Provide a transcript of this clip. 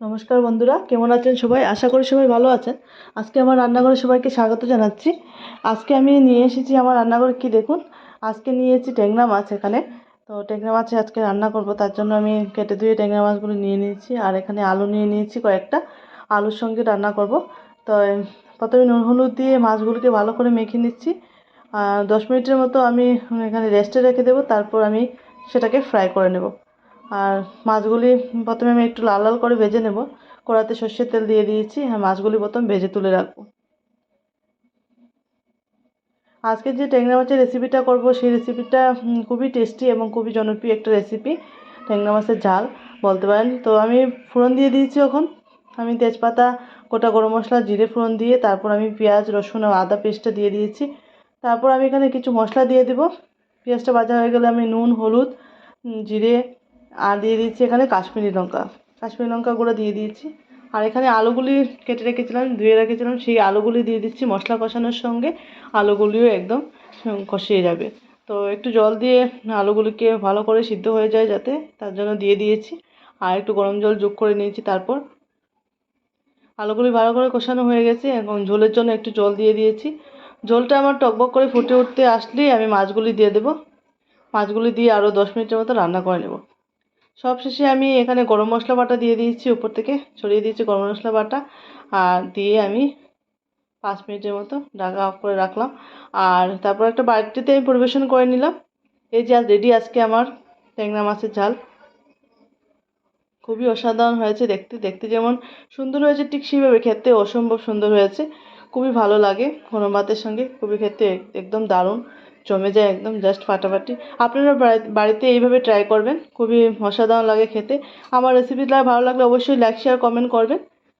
নমস্কার বন্ধুরা, কেমন আছেন সবাই? আশা করি সবাই ভালো আছেন। আজকে আমার রান্নাঘরে সবাইকে স্বাগত জানাচ্ছি। আজকে আমি নিয়ে এসেছি আমার রান্নাঘরে কি দেখুন? আজকে নিয়েছি ট্যাংরা মাছ এখানে। তো ট্যাংরা মাছে আজকে রান্না করব, তার জন্য আমি কেটে ধুয়ে ট্যাংরা মাছগুলো নিয়ে নিয়েছি, আর এখানে আলু নিয়ে নিয়েছি কয়েকটা। আলুর সঙ্গে রান্না করব। তো প্রথমে নুন হলুদ দিয়ে মাছগুলোকে ভালো করে মেখে নিচ্ছি। আর দশ মিনিটের মতো আমি এখানে রেস্টে রেখে দেবো, তারপর আমি সেটাকে ফ্রাই করে নেব। আর মাছগুলি প্রথমে আমি একটু লাল লাল করে ভেজে নেব। কড়াতে সর্ষের তেল দিয়ে দিয়েছি হ্যাঁ মাছগুলি প্রথম ভেজে তুলে রাখব। আজকে যে ট্যাংরা মাছের রেসিপিটা করব, সেই রেসিপিটা খুবই টেস্টি এবং খুবই জনপ্রিয় একটা রেসিপি ট্যাংরা মাছের ঝাল, বলতে পারেন। তো আমি ফোড়ন দিয়ে দিয়েছি এখন। আমি তেজপাতা, গোটা গরম মশলা, জিরে ফোড়ন দিয়ে, তারপর আমি পেঁয়াজ, রসুন আর আদা পেস্টটা দিয়ে দিয়েছি। তারপর আমি এখানে কিছু মশলা দিয়ে দেবো। পেঁয়াজটা ভাজা হয়ে গেলে আমি নুন, হলুদ জিরে আর দিয়ে দিচ্ছি এখানে কাশ্মীরি লঙ্কা। কাশ্মীরি লঙ্কা গুঁড়ো দিয়ে দিয়েছি। আর এখানে আলুগুলি কেটে রেখেছিলাম, ধুয়ে রেখেছিলাম। সেই আলুগুলি দিয়ে দিচ্ছি মশলা কষানোর সঙ্গে। আলুগুলিও একদম কষিয়ে যাবে। তো একটু জল দিয়ে আলুগুলিকে ভালো করে সিদ্ধ হয়ে যায় যাতে, তার জন্য দিয়ে দিয়েছি। আর একটু গরম জল যোগ করে নিয়েছি তারপর। আলুগুলি ভালো করে কষানো হয়ে গেছে এবং ঝোলের জন্য একটু জল দিয়ে দিয়েছি। ঝোলটা আমার টকবক করে ফুটে উঠতে আসলেই আমি মাছগুলি দিয়ে দেবো। মাছগুলি দিয়ে আরও দশ মিনিটের মতো রান্না করে নেব। সব শেষে আমি এখানে গরম মশলা বাটা দিয়ে দিয়েছি, উপর থেকে ছড়িয়ে দিয়েছি গরম মশলা বাটা, আর দিয়ে আমি পাঁচ মিনিটের মতো ঢাকা অফ করে রাখলাম। আর তারপর একটা বাটিতে আমি পরিবেশন করে নিলাম। এই যে রেডি আজকে আমার ট্যাংরা মাছের ঝাল। খুবই অসাধারণ হয়েছে দেখতে দেখতে যেমন সুন্দর হয়েছে, ঠিক সেইভাবে খেতে অসম্ভব সুন্দর হয়েছে। খুবই ভালো লাগে গরম ভাতের সঙ্গে, খুবই খেতে একদম দারুণ। জমে যায় একদম জাস্ট ফাটাফাটি। আপনারা বাড়িতে এইভাবে ট্রাই করবেন। খুবই অসাধারণ লাগে খেতে। আমার রেসিপিটা ভালো লাগলে অবশ্যই লাইক শেয়ার কমেন্ট করবেন।